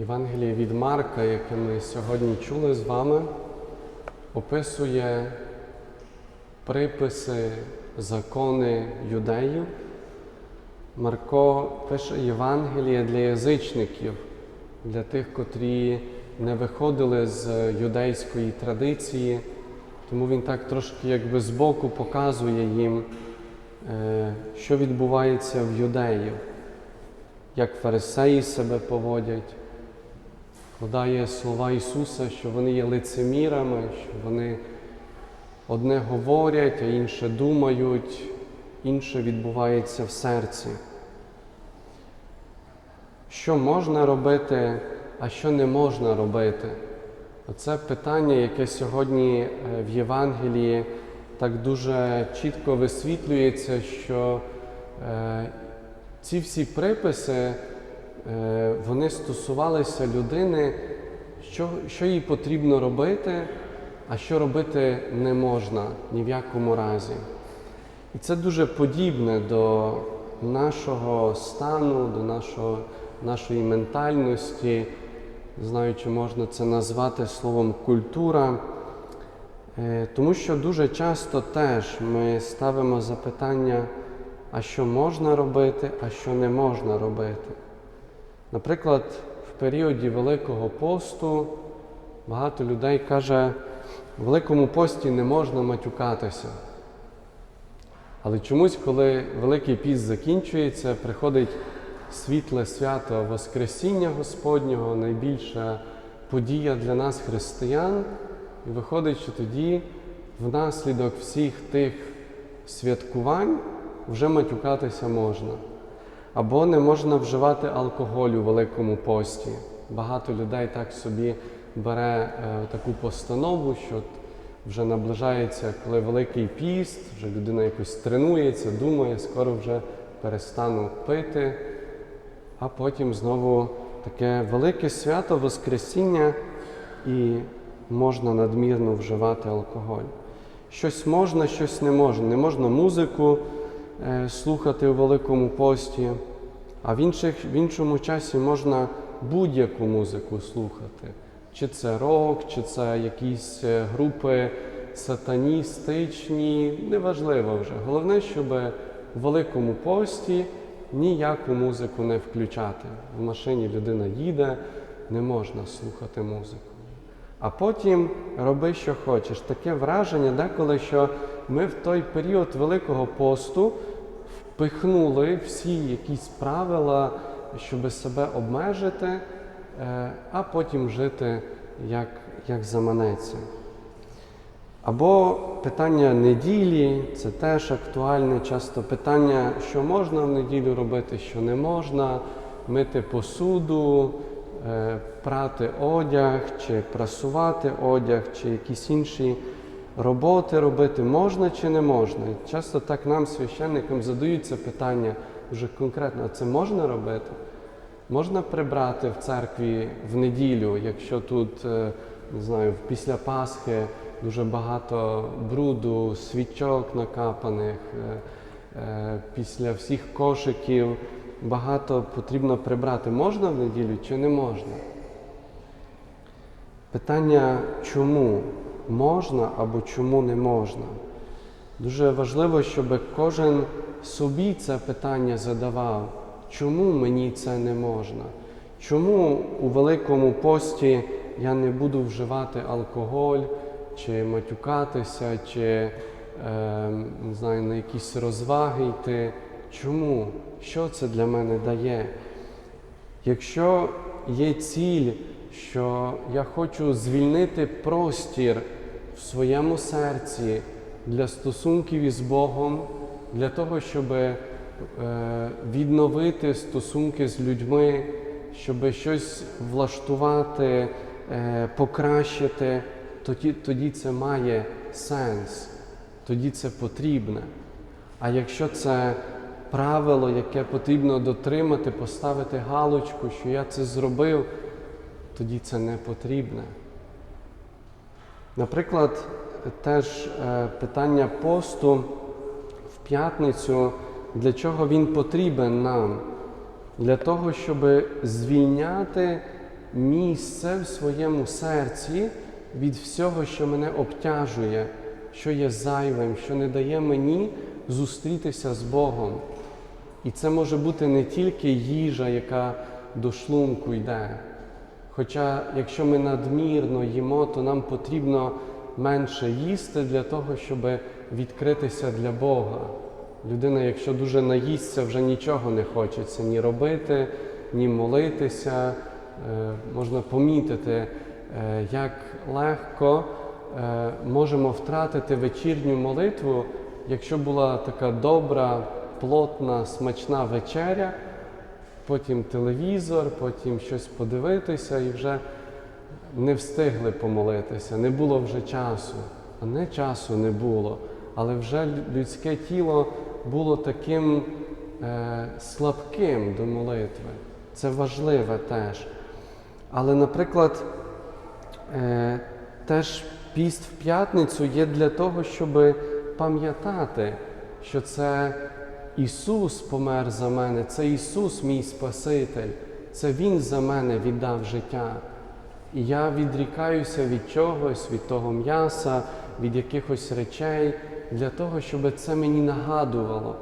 Євангеліє від Марка, яке ми сьогодні чули з вами, описує приписи, закони юдеїв. Марко пише Євангеліє для язичників, для тих, котрі не виходили з юдейської традиції, тому він так трошки якби збоку показує їм, е, що відбувається в юдеїв, як фарисеї себе поводять, вкладає слова Ісуса, що вони є лицемірами, що вони одне говорять, а інше думають, інше відбувається в серці. Що можна робити, а що не можна робити? Оце питання, яке сьогодні е, в Євангелії так дуже чітко висвітлюється, що е, ці всі приписи вони стосувалися людини, що, що їй потрібно робити, а що робити не можна ні в якому разі. І це дуже подібне до нашого стану, до нашого, нашої ментальності. Не знаю, чи можна це назвати словом культура. Е, Тому що дуже часто теж ми ставимо запитання, а що можна робити, а що не можна робити. Наприклад, в періоді Великого посту багато людей каже, в Великому пості не можна матюкатися. Але чомусь, коли Великий піст закінчується, приходить світле свято Воскресіння Господнього, найбільша подія для нас, християн, і виходить, що тоді, внаслідок всіх тих святкувань, вже матюкатися можна. Або не можна вживати алкоголь у Великому пості. Багато людей так собі бере е, таку постанову, що вже наближається, коли Великий піст, вже людина якось тренується, думає, скоро вже перестану пити, а потім знову таке велике свято Воскресіння і можна надмірно вживати алкоголь. Щось можна, щось не можна. Не можна музику е, слухати у Великому пості, а в, інших, в іншому часі можна будь-яку музику слухати. Чи це рок, чи це якісь е, групи сатаністичні, неважливо вже. Головне, щоб в Великому пості ніяку музику не включати. В машині людина їде, не можна слухати музику. А потім роби, що хочеш. Таке враження, деколи, що ми в той період Великого посту впихнули всі якісь правила, щоб себе обмежити, е, а потім жити як, як заманеться. Або питання неділі, це теж актуальне, часто питання, що можна в неділю робити, що не можна, мити посуду, е, прати одяг, чи прасувати одяг, чи якісь інші роботи робити, можна чи не можна. І часто так нам, священникам, задаються питання дуже конкретно, а це можна робити? Можна прибрати в церкві в неділю, якщо тут, е, не знаю, після Пасхи дуже багато бруду, свічок накапаних, е, е, після всіх кошиків багато потрібно прибрати. Можна в неділю чи не можна? Питання чому можна або чому не можна? Дуже важливо, щоб кожен собі це питання задавав, чому мені це не можна? Чому у Великому пості я не буду вживати алкоголь, чи матюкатися, чи е, не знаю, на якісь розваги йти? Чому? Що це для мене дає? Якщо є ціль, що я хочу звільнити простір в своєму серці для стосунків із Богом, для того, щоб е, відновити стосунки з людьми, щоб щось влаштувати, е, покращити, тоді, тоді це має сенс, тоді це потрібне. А якщо це правило, яке потрібно дотримати, поставити галочку, що я це зробив, тоді це не потрібне. Наприклад, теж е, питання посту в п'ятницю, для чого він потрібен нам? Для того, щоб звільняти місце в своєму серці від всього, що мене обтяжує, що є зайвим, що не дає мені зустрітися з Богом. І це може бути не тільки їжа, яка до шлунку йде. Хоча, якщо ми надмірно їмо, то нам потрібно менше їсти для того, щоб відкритися для Бога. Людина, якщо дуже наїсться, вже нічого не хочеться ні робити, ні молитися. Е, Можна помітити, е, як легко е, можемо втратити вечірню молитву, якщо була така добра, плотна, смачна вечеря, потім телевізор, потім щось подивитися і вже не встигли помолитися, не було вже часу. А не часу не було, але вже людське тіло було таким е, слабким до молитви. Це важливе теж. Але, наприклад, е, теж піст в п'ятницю є для того, щоб пам'ятати, що це Ісус помер за мене, це Ісус мій Спаситель, це Він за мене віддав життя. І я відрікаюся від чогось, від того м'яса, від якихось речей, для того, щоб це мені нагадувало,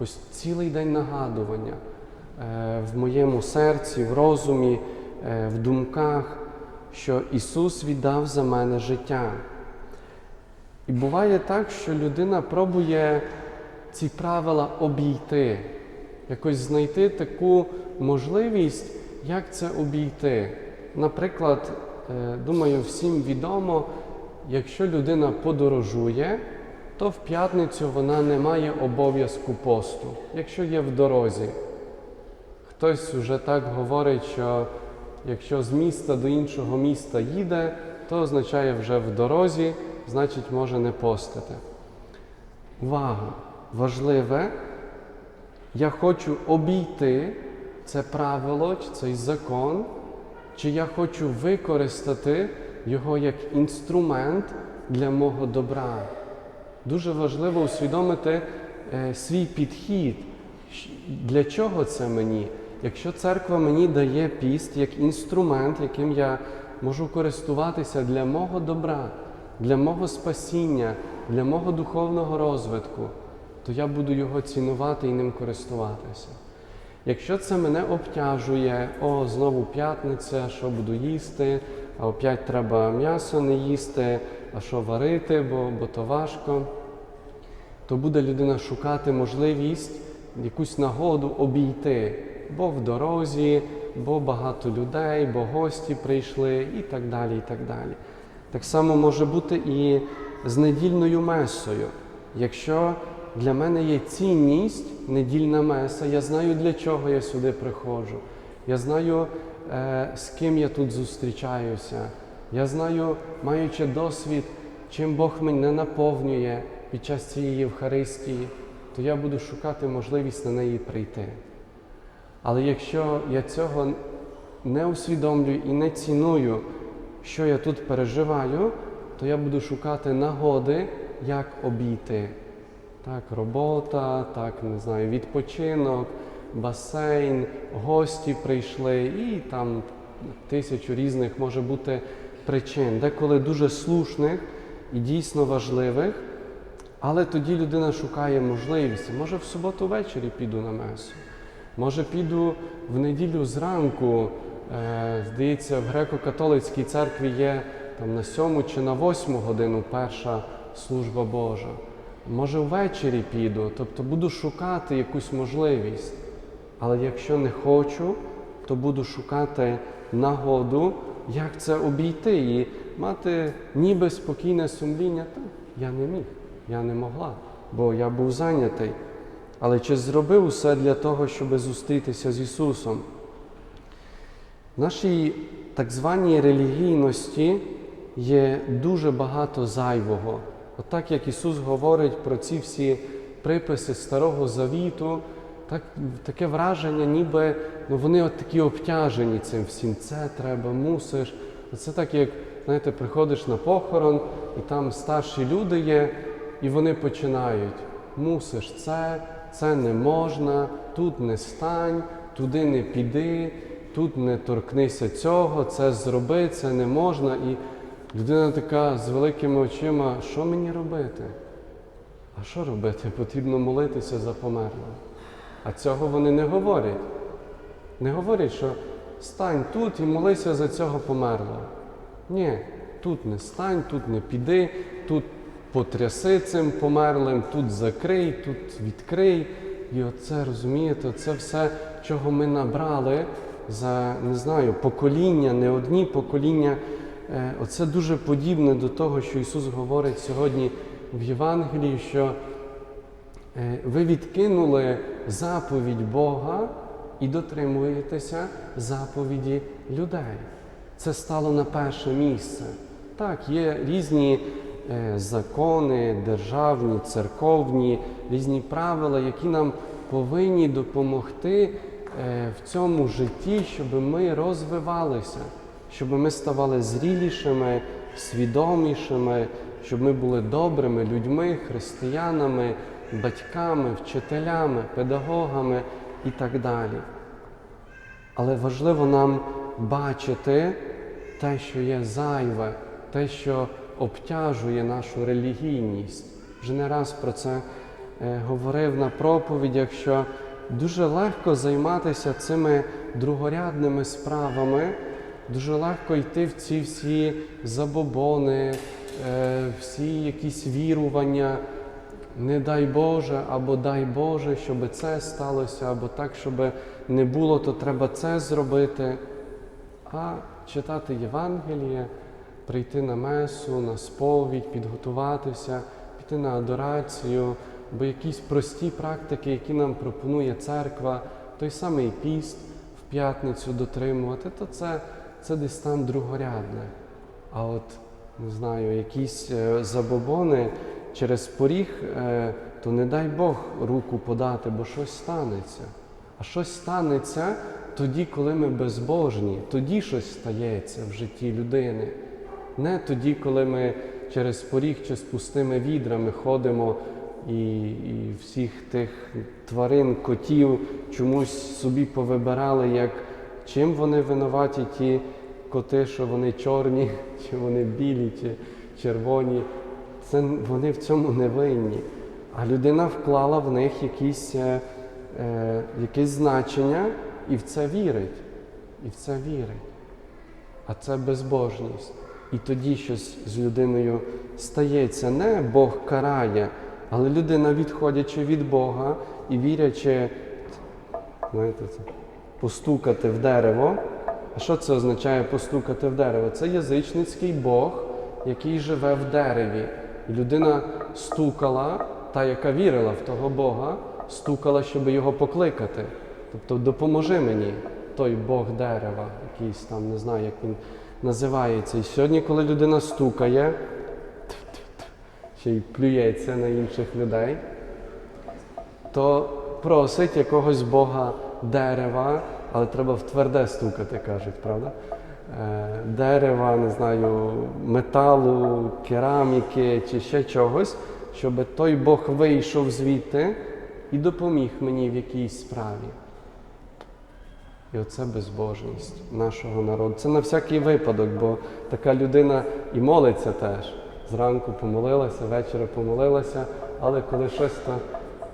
ось цілий день нагадування е, в моєму серці, в розумі, е, в думках, що Ісус віддав за мене життя. І буває так, що людина пробує ці правила обійти, якось знайти таку можливість, як це обійти. Наприклад, е, думаю, всім відомо, якщо людина подорожує, то в п'ятницю вона не має обов'язку посту, якщо є в дорозі. Хтось вже так говорить, що якщо з міста до іншого міста їде, то означає вже в дорозі, значить може не постити. Увага! Важливе, я хочу обійти це правило, чи цей закон, чи я хочу використати його як інструмент для мого добра. Дуже важливо усвідомити е, свій підхід. Для чого це мені? Якщо церква мені дає піст як інструмент, яким я можу користуватися для мого добра, для мого спасіння, для мого духовного розвитку, то я буду його цінувати і ним користуватися. Якщо це мене обтяжує, о, знову п'ятниця, що буду їсти, а опять треба м'ясо не їсти, а що варити, бо, бо то важко, то буде людина шукати можливість, якусь нагоду обійти, бо в дорозі, бо багато людей, бо гості прийшли і так далі. і так далі. Так само може бути і з недільною месою. Якщо для мене є цінність недільна меса, я знаю, для чого я сюди приходжу. Я знаю, е, з ким я тут зустрічаюся. Я знаю, маючи досвід, чим Бог мене наповнює під час цієї Євхаристії, то я буду шукати можливість на неї прийти. Але якщо я цього не усвідомлюю і не ціную, що я тут переживаю, то я буду шукати нагоди, як обійти. Так, робота, так, не знаю, відпочинок, басейн, гості прийшли, і там тисячу різних може бути причин, деколи дуже слушних і дійсно важливих. Але тоді людина шукає можливість. Може, в суботу ввечері піду на месу. Може, піду в неділю зранку. Е, здається, в греко-католицькій церкві є там на сьому чи на восьму годину перша служба Божа. Може, ввечері піду, тобто буду шукати якусь можливість. Але якщо не хочу, то буду шукати нагоду, як це обійти і мати ніби спокійне сумління. Та я не міг, я не могла, бо я був зайнятий. Але чи зробив усе для того, щоб зустрітися з Ісусом? В нашій так званій релігійності є дуже багато зайвого. Отак як Ісус говорить про ці всі приписи Старого Завіту, так, таке враження, ніби ну, вони от такі обтяжені цим всім. Це треба, мусиш. Це так, як знаєте, приходиш на похорон, і там старші люди є, і вони починають. Мусиш це, це не можна, тут не стань, туди не піди. тут не торкнися цього, це зроби, це не можна. І людина така з великими очима, що мені робити? А що робити? Потрібно молитися за померлого. А цього вони не говорять. Не говорять, що стань тут і молися за цього померлого. Ні, тут не стань, тут не піди, тут потряси цим померлим, тут закрий, тут відкрий. І оце розумієте, це все, чого ми набрали за не знаю, покоління, не одні покоління. Е, Оце дуже подібне до того, що Ісус говорить сьогодні в Євангелії, що е, ви відкинули заповідь Бога і дотримуєтеся заповіді людей. Це стало на перше місце. Так, є різні е, закони, державні, церковні, різні правила, які нам повинні допомогти в цьому житті, щоб ми розвивалися, щоб ми ставали зрілішими, свідомішими, щоб ми були добрими людьми, християнами, батьками, вчителями, педагогами і так далі. Але важливо нам бачити те, що є зайве, те, що обтяжує нашу релігійність. Вже не раз про це е, говорив на проповідях, що дуже легко займатися цими другорядними справами, дуже легко йти в ці всі забобони, е, всі якісь вірування. Не дай Боже, або дай Боже, щоб це сталося, або так, щоб не було, то треба це зробити. А читати Євангеліє, прийти на месу, на сповідь, підготуватися, піти на адорацію, бо якісь прості практики, які нам пропонує церква, той самий піст в п'ятницю дотримувати, то це, це десь там другорядне. А от, не знаю, якісь е, забобони через поріг, е, то не дай Бог руку подати, бо щось станеться. А щось станеться тоді, коли ми безбожні, тоді щось стається в житті людини. Не тоді, коли ми через поріг чи з пустими відрами ходимо і, і всіх тих тварин, котів чомусь собі повибирали, як чим вони винуваті ті коти, що вони чорні, чи вони білі, чи червоні. Це вони в цьому не винні. А людина вклала в них якісь, е, е, якесь значення і в це вірить. І в це вірить. А це безбожність. І тоді щось з людиною стається. Не Бог карає, але людина, відходячи від Бога і вірячи, знаєте, це, постукати в дерево. А що це означає постукати в дерево? Це язичницький Бог, який живе в дереві. Людина стукала, та, яка вірила в того Бога, стукала, щоб його покликати. Тобто допоможи мені, той Бог дерева, якийсь там, не знаю, як він називається. І сьогодні, коли людина стукає, ще й плюється на інших людей, то просить якогось Бога дерева, але треба в тверде стукати, кажуть, правда? Е, Дерева, не знаю, металу, кераміки чи ще чогось, щоб той Бог вийшов звідти і допоміг мені в якійсь справі. І оце безбожність нашого народу. Це на всякий випадок, бо така людина і молиться теж. Зранку помолилася, ввечері помолилася, але коли щось то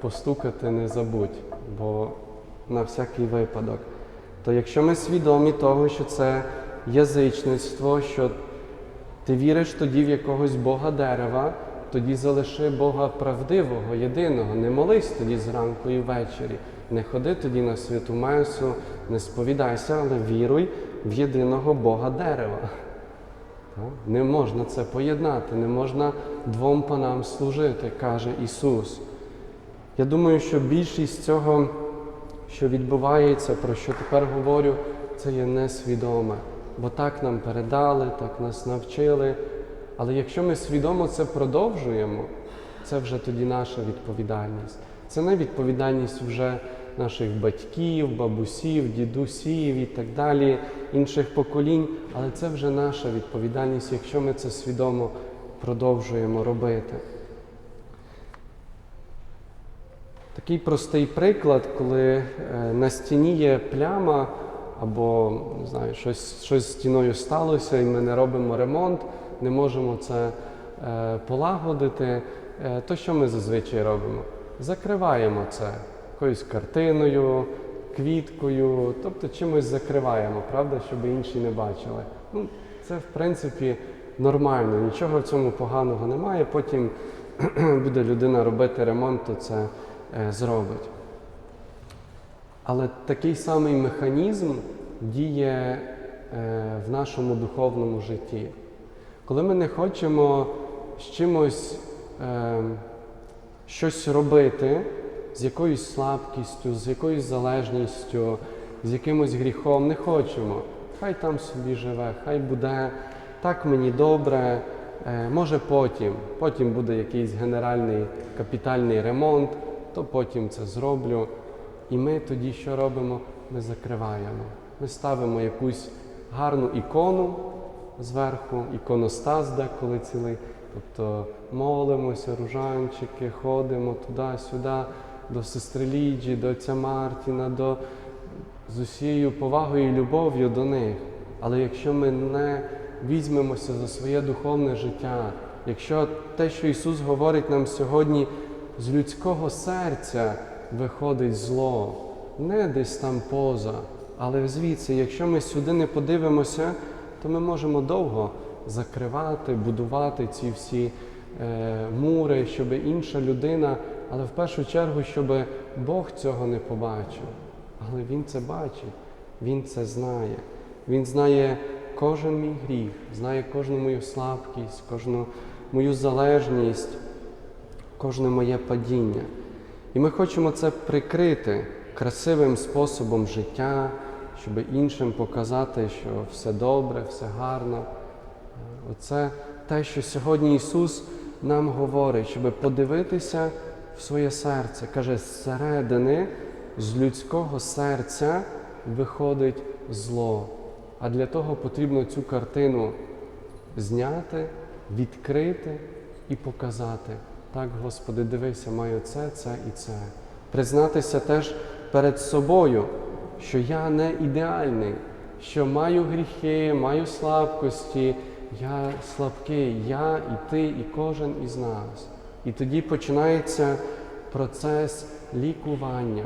постукати не забудь, бо на всякий випадок. То якщо ми свідомі того, що це язичництво, що ти віриш тоді в якогось Бога дерева, тоді залиши Бога правдивого, єдиного. Не молись тоді зранку і ввечері. Не ходи тоді на святу месу, не сповідайся, але віруй в єдиного Бога дерева. Не можна це поєднати, не можна двом панам служити, каже Ісус. Я думаю, що більшість цього, що відбувається, про що тепер говорю, це є несвідоме. Бо так нам передали, так нас навчили. Але якщо ми свідомо це продовжуємо, це вже тоді наша відповідальність. Це не відповідальність вже наших батьків, бабусів, дідусів і так далі, інших поколінь, але це вже наша відповідальність, якщо ми це свідомо продовжуємо робити. Такий простий приклад, коли е, на стіні є пляма або не знаю, щось, щось з стіною сталося, і ми не робимо ремонт, не можемо це е, полагодити, е, то що ми зазвичай робимо? Закриваємо це якоюсь картиною, квіткою, тобто чимось закриваємо, правда, щоб інші не бачили. Ну, це в принципі нормально, нічого в цьому поганого немає. Потім буде людина робити ремонт, то це зробить. Але такий самий механізм діє е, в нашому духовному житті. Коли ми не хочемо з чимось е, щось робити з якоюсь слабкістю, з якоюсь залежністю, з якимось гріхом, не хочемо. Хай там собі живе, хай буде так мені добре. Е, може потім, потім буде якийсь генеральний капітальний ремонт, то потім це зроблю. І ми тоді що робимо? Ми закриваємо. Ми ставимо якусь гарну ікону зверху, іконостас деколи цілий. Тобто молимося, ружанчики, ходимо туди-сюди, до сестри Ліджі, до отця Мартіна, до з усією повагою і любов'ю до них. Але якщо ми не візьмемося за своє духовне життя, якщо те, що Ісус говорить нам сьогодні, з людського серця виходить зло, не десь там поза, але звідси, якщо ми сюди не подивимося, то ми можемо довго закривати, будувати ці всі е, мури, щоб інша людина, але в першу чергу, щоб Бог цього не побачив. Але Він це бачить, Він це знає. Він знає кожен мій гріх, знає кожну мою слабкість, кожну мою залежність, кожне моє падіння. І ми хочемо це прикрити красивим способом життя, щоб іншим показати, що все добре, все гарно. Оце те, що сьогодні Ісус нам говорить, щоб подивитися в своє серце. Каже, зсередини, з людського серця виходить зло. А для того потрібно цю картину зняти, відкрити і показати. Так, Господи, дивися, маю це, це і це. Признатися теж перед собою, що я не ідеальний, що маю гріхи, маю слабкості, я слабкий, я і ти, і кожен із нас. І тоді починається процес лікування.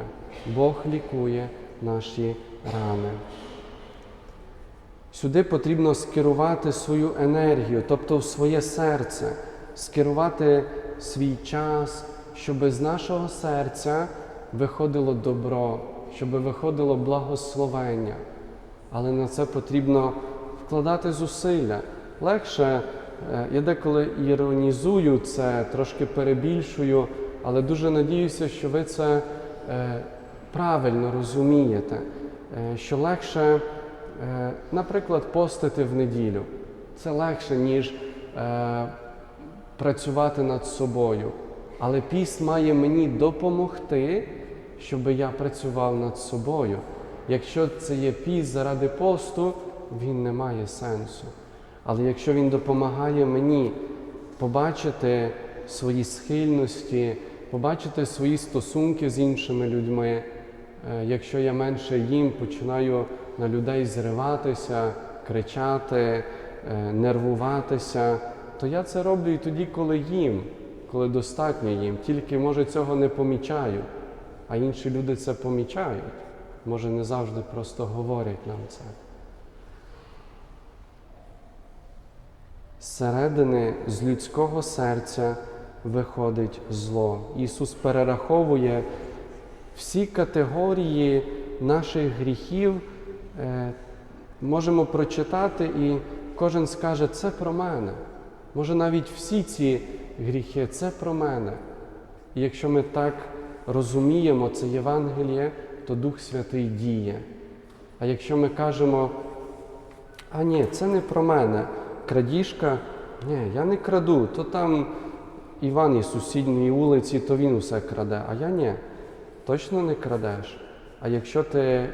Бог лікує наші рани. Сюди потрібно скерувати свою енергію, тобто в своє серце, скерувати свій час, щоб з нашого серця виходило добро, щоб виходило благословення. Але на це потрібно вкладати зусилля. Легше, е, я деколи іронізую це, трошки перебільшую, але дуже надіюся, що ви це е, правильно розумієте, е, що легше, наприклад, постити в неділю. Це легше, ніж працювати над собою. Але піст має мені допомогти, щоб я працював над собою. Якщо це є піст заради посту, він не має сенсу. Але якщо він допомагає мені побачити свої схильності, побачити свої стосунки з іншими людьми, е, якщо я менше їм починаю на людей зриватися, кричати, е, нервуватися, то я це роблю і тоді, коли їм, коли достатньо їм. Тільки, може, цього не помічаю, а інші люди це помічають. Може, не завжди просто говорять нам це. Зсередини з людського серця виходить зло. Ісус перераховує всі категорії наших гріхів, е, можемо прочитати, і кожен скаже, це про мене. Може, навіть всі ці гріхи це про мене. І якщо ми так розуміємо це Євангеліє, то Дух Святий діє. А якщо ми кажемо, а ні, це не про мене, крадіжка, ні, я не краду, то там Іван із сусідньої вулиці, то він усе краде, а я ні, точно не крадеш. А якщо ти е,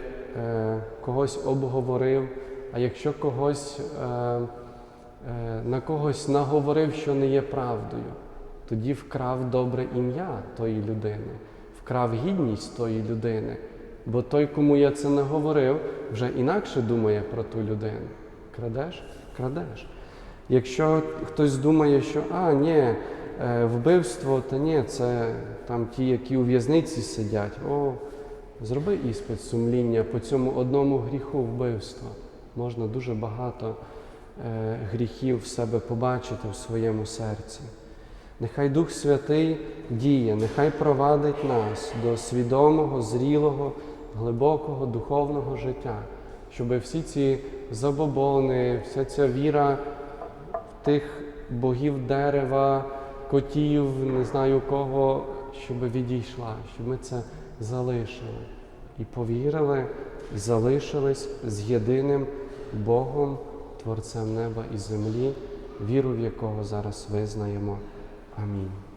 когось обговорив, а якщо когось. Е, на когось наговорив, що не є правдою, тоді вкрав добре ім'я тої людини, вкрав гідність тої людини. Бо той, кому я це не говорив, вже інакше думає про ту людину. Крадеш? Крадеш. Якщо хтось думає, що а, ні, е, вбивство, та ні, це там ті, які у в'язниці сидять. О, зроби іспит сумління по цьому одному гріху вбивства. Можна дуже багато е, гріхів в себе побачити в своєму серці. Нехай Дух Святий діє, нехай провадить нас до свідомого, зрілого, глибокого духовного життя, щоб всі ці забобони, вся ця віра в тих богів дерева, котів, не знаю кого, щоб відійшла, щоб ми це залишили і повірили, залишились з єдиним Богом, Творцем неба і землі, віру в якого зараз визнаємо. Амінь.